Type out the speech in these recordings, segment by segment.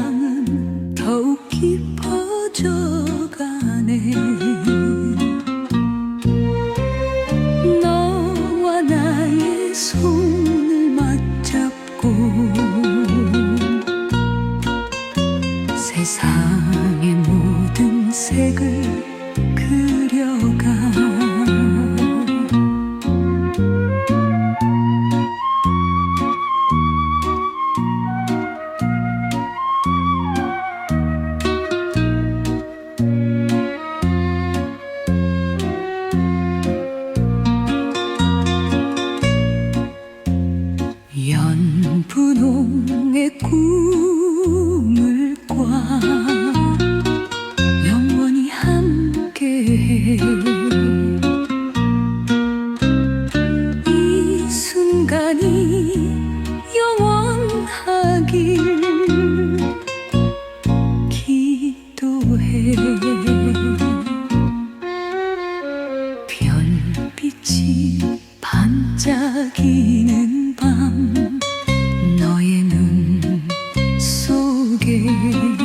사랑은 더욱 깊어져가네. 너와 나의 손을 맞잡고 세상의 모든 색을 반짝이는 밤 너의 눈 속에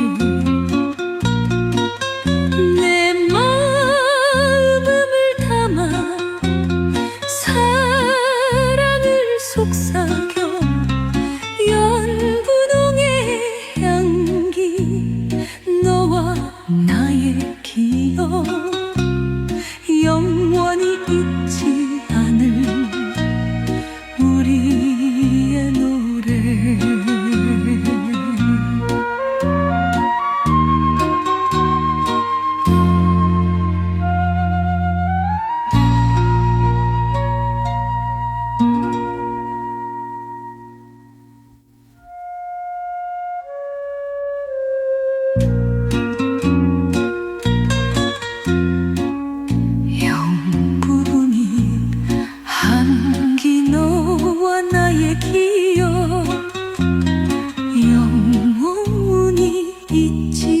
一起